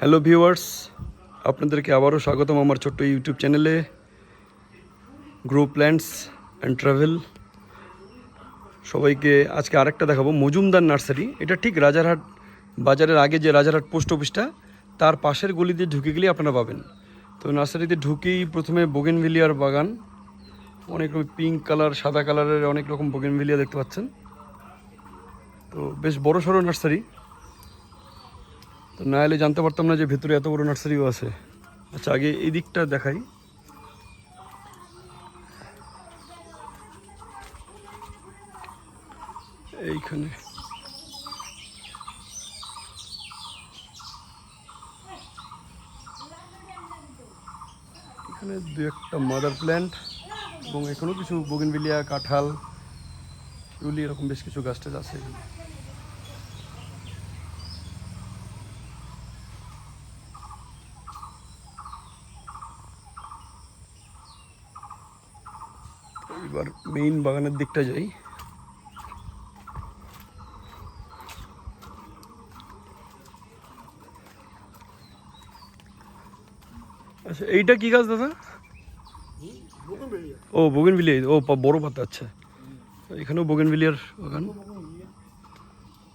Hello viewers আপনাদেরকে আবারও স্বাগতম আমার ছোট্ট ইউটিউব চ্যানেলে গ্রো প্ল্যান্টস অ্যান্ড ট্রাভেল সবাইকে আজকে আরেকটা দেখাবো। মজুমদার নার্সারি। এটা ঠিক রাজারহাট বাজারের আগে যে রাজারহাট পোস্ট অফিসটা, তার পাশের গলি দিয়ে ঢুকে গেলেই আপনারা পাবেন। তো নার্সারিতে ঢুকেই প্রথমে বোগেনভিলিয়ার বাগান। অনেক রকম পিঙ্ক কালার সাদা কালারের অনেক রকম বোগেনভিলিয়া দেখতে পাচ্ছেন। তো বেশ বড় সড়ো নার্সারি। তো না এলে জানতে পারতাম না যে ভেতরে এত বড় নার্সারিও আছে। আচ্ছা আগে এই দিকটা দেখাই। এইখানে। এখানে দু একটা মাদার প্ল্যান্ট এবং এখানেও কিছু বগিনবিলিয়া কাঁঠাল, এগুলি এরকম বেশ কিছু গাছ টাছ আছে। এখানে এবার মেইন বাগানের দিকটা যাই। আচ্ছা এইটা কি গাছ দাদা? ও বোগেনভিলিয়া ও বড় পাতা আচ্ছা। এখানেও বোগেনভিলিয়ার বাগান।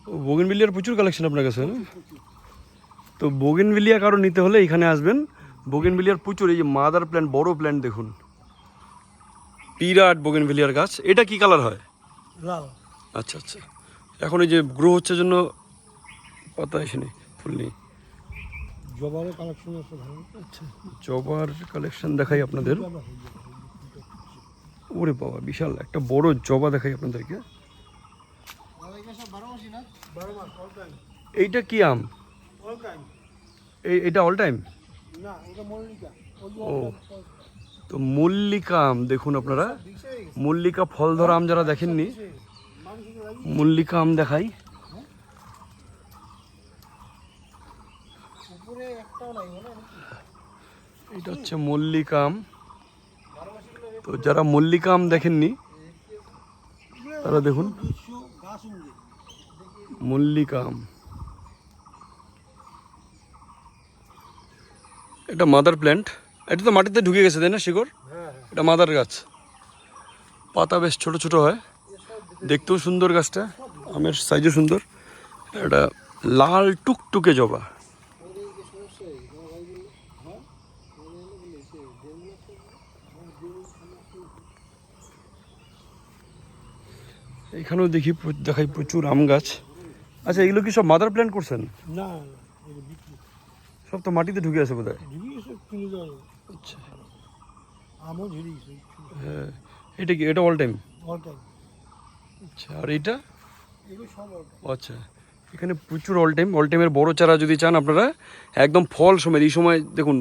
ও, বোগেনভিলিয়ার প্রচুর কালেকশন আপনার কাছে, না? তো বোগেনভিলিয়া কারও নিতে হলে এখানে আসবেন। বোগেনভিলিয়ার প্রচুর, এই যে মাদার প্ল্যান্ট বড় প্ল্যান্ট দেখুন। বিরাট বোগেনভিলিয়ার গাছ। এটা কি কালার হয়? লাল। আচ্ছা আচ্ছা। এখন এই যে গ্রো হচ্ছে জন্য পাতা এসেনি ফুল নেই। জবারও কালেকশন আছে ভালো। আচ্ছা জবার কালেকশন দেখাই আপনাদের। ওরে বাবা বিশাল। একটা বড় জবা দেখাই আপনাদেরকে। এইটা কি আম? এই এটা অল টাইম না ওটা মল্লিকা। ও। তো মল্লিকা আম, দেখুন আপনারা। মল্লিকা ফল ধরা আম যারা দেখেননি, মল্লিকা আম দেখাই। এটা হচ্ছে মল্লিকা আম। তো যারা মল্লিকা আম দেখেননি, তারা দেখুন, মল্লিকা আম। এটা মাদার প্ল্যান্ট। এটা তো মাটিতে ঢুকে গেছে, তাই না শিকড়? এটা মাদার গাছ। পাতা বেশ ছোট ছোট হয়। দেখতেও সুন্দর গাছটা, আমের সাইজও সুন্দর। এটা লাল টুকটুকে জবা। এখানেও দেখি দেখাই প্রচুর আম গাছ। আচ্ছা এগুলো কি সব মাদার প্ল্যান্ট করছেন? না সব তো মাটিতে ঢুকে আছে বোধ হয়। আচ্ছা। আমও হ্যাঁ এটা কি এটা অল টাইম অল টাইম আচ্ছা আর টাইম আচ্ছা এখানে প্রচুর অল টাইম অল টাইমের বড় চারা যদি চান আপনারা একদম ফল সময় এই সময় দেখুন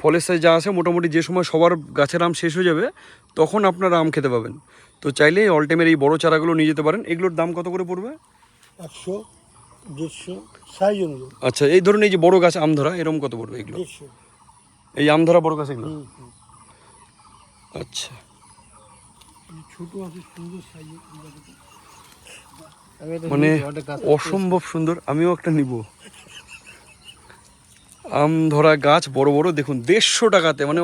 ফলের সাইজ যা আছে মোটামুটি যে সময় সবার গাছের আম শেষ হয়ে যাবে তখন আপনারা আম খেতে পাবেন। তো চাইলে অল টাইমের এই বড় চারাগুলো নিয়ে যেতে পারেন। এগুলোর দাম কত করে পড়বে? একশো। দেড়শো সাইজ অনুযায়ী আচ্ছা এই ধরুন এই যে বড় গাছ আম ধরা এরকম কত পড়বে এগুলো? দেড়শো এই আম ধরা বড় গাছ এগুলো? আচ্ছা। ছোট আছে সুন্দর সাইজ মানে অসম্ভব সুন্দর আমিও একটা নিব। আম ধরা গাছ বড় বড় দেখুন দেড়শো টাকাতে মানে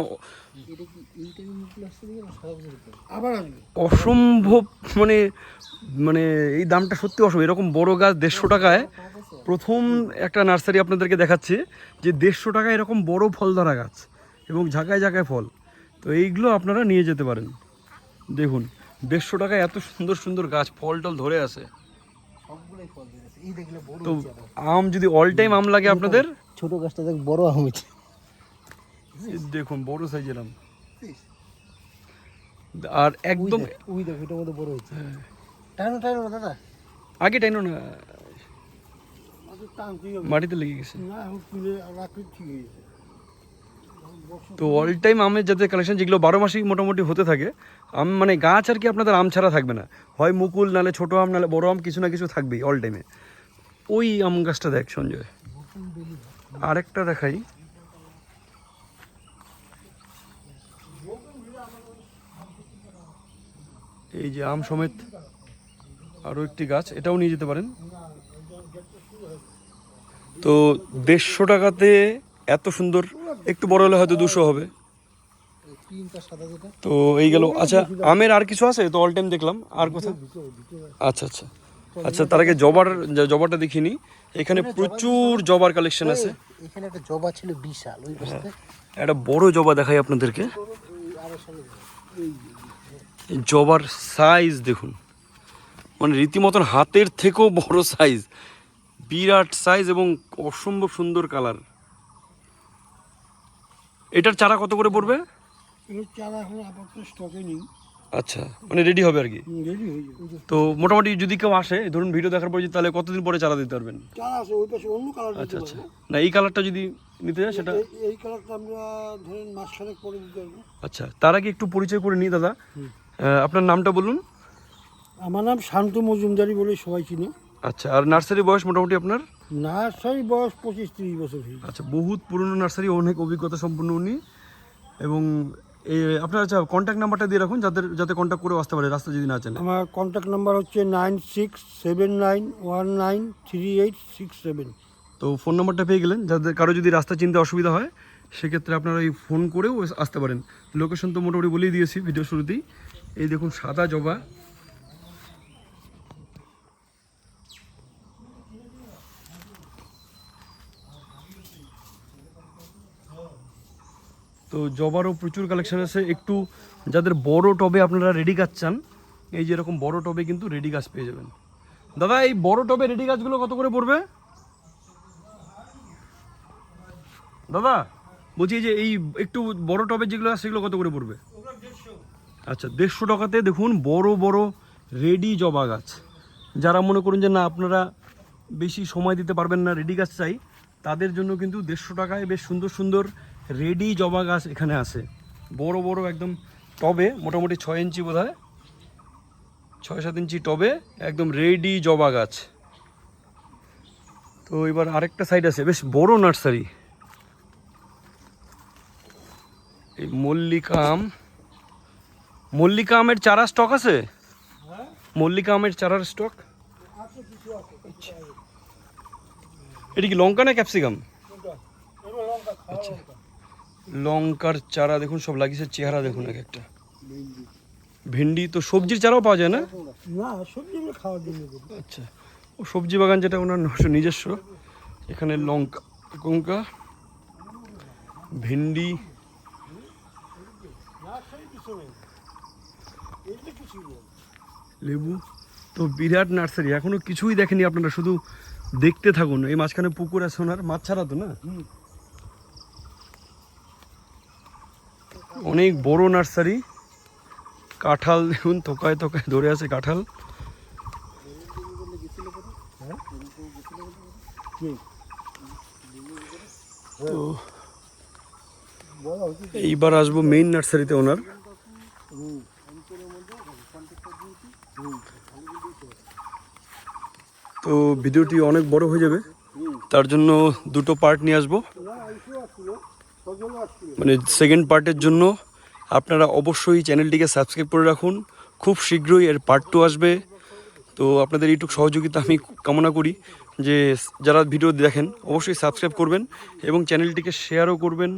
আবার অসম্ভব মানে মানে এই দামটা সত্যি অসম্ভব এরকম বড় গাছ দেড়শো টাকায় প্রথম একটা নার্সারি আপনাদেরকে দেখাচ্ছি যে দেড়শো টাকায় এরকম বড় ফল ধরা গাছ এবং ঝাঁকায় ঝাঁকায় ফল। তো এইগুলো আপনারা নিয়ে যেতে পারেন। দেখুন দেড়শো টাকায় এত সুন্দর সুন্দর গাছ ফল টল ধরে আছে। তো আম যদি অল টাইম আম লাগে আপনাদের? ছোট গাছটা দেখ বড় আম হয়েছে। দেখুন বড় সাইজের আম। আর একদম ওই দেখ এটা বড় হয়েছে। টাইনো টাইনো না দাদা। আগে না। টান হবে। মাটিতে লেগে গেছে। না তো অল টাইম আমের যাতে কালেকশন যেগুলো বারো মাসেই মোটামুটি হতে থাকে আম মানে গাছ আর কি আপনাদের আম ছাড়া থাকবে না। হয় মুকুল নালে ছোট আম নালে বড় আম কিছু না কিছু থাকবেই অল টাইমে ওই আম গাছটা দেখ সঞ্জয়। আরেকটা দেখাই। এই যে আম সমেত আরও একটি গাছ এটাও নিয়ে যেতে পারেন। তো দেড়শো টাকাতে এত সুন্দর একটু বড় হলে হয়তো দুশো হবে। এই তিনটা সাদা যেটা তো এই গেল আচ্ছা আমের আর কিছু আছে? তো অল টাইম দেখলাম আর কোথা দুটো দুটো আচ্ছা আচ্ছা। আচ্ছা তার আগে জবার জবাটা দেখিনি এখানে প্রচুর জবার কালেকশন আছে। এখানে একটা জবা ছিল বিশাল ওই একটা বড় জবা দেখাই আপনাদেরকে। জবার সাইজ দেখুন। মানে রীতিমতন হাতের থেকেও বড় সাইজ বিরাট সাইজ এবং অসম্ভব সুন্দর কালার এটার চারা কত করে পড়বে? এগুলো চারা এখন আপাতত স্টকে নেই। আচ্ছা মানে রেডি হবে আর কি? তো মোটামুটি যদি কেউ আসে ধরুন ভিডিও দেখার পর তাহলে কতদিন পরে চারা দিতে পারবেন? চারা আছে ওই পাশে অন্য কালার আচ্ছা আচ্ছা। না এই কালারটা যদি নিতে যায় সেটা এই কালারটা আমরা ধরেন মাসখানেক পরে দিতে পারব। আচ্ছা তার আগে একটু পরিচয় করে নিই দাদা। আপনার নামটা বলুন। আমার নাম শান্ত মজুমদারি বলে সবাই চিনি। আচ্ছা আর নার্সারি বয়স মোটামুটি আপনার? নার্সারি বয়স পঁচিশ তিরিশ বছর আচ্ছা বহুত পুরনো নার্সারি অনেক অভিজ্ঞতা সম্পন্ন উনি। এবং এই আপনার আচ্ছা কন্ট্যাক্ট নাম্বারটা দিয়ে রাখুন যাদের যাতে কন্ট্যাক্ট করে আসতে পারে রাস্তা যদি না চেনে আমার কন্ট্যাক্ট নাম্বার হচ্ছে nine six seven nine one nine three eight six seven. তো ফোন নাম্বারটা পেয়ে গেলেন যাদের কারও যদি রাস্তা চিনতে অসুবিধা হয় সেক্ষেত্রে আপনারা এই ফোন করেও আসতে পারেন। লোকেশন তো মোটামুটি বলেই দিয়েছি ভিডিও শুরুতেই। এই দেখুন সাদা জবা। তো জবারও প্রচুর কালেকশন আছে। একটু যাদের বড় টবে আপনারা রেডি গাছ চান, এই যে এরকম বড় টবে কিন্তু রেডি গাছ পেয়ে যাবেন। দাদা, এই বড় টবে রেডি গাছগুলো কত করে পড়বে? দাদা, বলছি যে এই একটু বড় টবে যেগুলো আছে, সেগুলো কত করে পড়বে? আচ্ছা দেড়শো টাকাতে দেখুন বড় বড় রেডি জবা গাছ। যারা মনে করুন যে না, আপনারা বেশি সময় দিতে পারবেন না রেডি গাছ চাই, তাদের জন্য কিন্তু দেড়শো টাকায় বেশ সুন্দর সুন্দর রেডি জবা গাছ এখানে আছে। বড় বড় একদম টবে মোটামুটি ছয় ইঞ্চি বোধ হয় ছয় সাত ইঞ্চি টবে একদম রেডি জবা গাছ। তো এবার আরেকটা সাইড আছে বেশ বড় নার্সারি। এই মল্লিকা আম মল্লিকা আমের চারা স্টক আছে? মল্লিকা আমের চারার স্টক এটা কি লঙ্কা না ক্যাপসিকাম আচ্ছা। লঙ্কার চারা দেখুন সব লাগিয়েছে। চেহারা দেখুন এক একটা। ভেন্ডি তো সবজির চারাও পাওয়া যায় না? না সবজি খাওয়ার জন্য আচ্ছা। ও সবজি বাগান যেটা ওনার নিজস্ব- নিজস্ব। এখানে লঙ্কা লঙ্কা ভেন্ডি। লেবু। তো বিরাট নার্সারি এখনও কিছুই দেখেনি আপনারা শুধু দেখতে থাকুন। এই মাঝখানে পুকুর আছে ওনার মাছ ছাড়া তো না? অনেক বড় নার্সারি। কাঁঠাল দেখুন তোকায় তোকায় ধরে আছে কাঁঠাল। তো এইবার আসব মেইন নার্সারিতে ওনার। তো ভিডিওটি অনেক বড় হয়ে যাবে। তার জন্য দুটো পার্ট নিয়ে আসব। মানে সেকেন্ড পার্টের জন্য আপনারা অবশ্যই চ্যানেলটিকে সাবস্ক্রাইব করে রাখুন। খুব শীঘ্রই এর পার্ট টু আসবে। তো আপনাদের এইটুকু সহযোগিতা আমি কামনা করি যে যারা ভিডিও দেখেন, অবশ্যই সাবস্ক্রাইব করবেন এবং চ্যানেলটিকে শেয়ারও করবেন,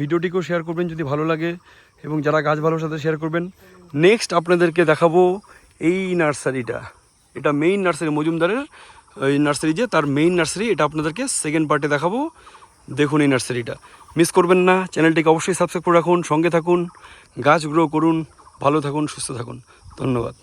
ভিডিওটিকেও শেয়ার করবেন যদি ভালো লাগে এবং যারা গাছ ভালোর সাথে শেয়ার করবেন। নেক্সট আপনাদেরকে দেখাবো এই নার্সারিটা। এটা মেইন নার্সারি, মজুমদারের, এই নার্সারি যে, তার মেইন নার্সারি, এটা আপনাদেরকে সেকেন্ড পার্টে দেখাবো। দেখুন এই নার্সারিটা। মিস করবেন না। চ্যানেলটিকে অবশ্যই সাবস্ক্রাইব করে রাখুন, সঙ্গে থাকুন। গাছ গ্রো করুন, ভালো থাকুন, সুস্থ থাকুন। ধন্যবাদ।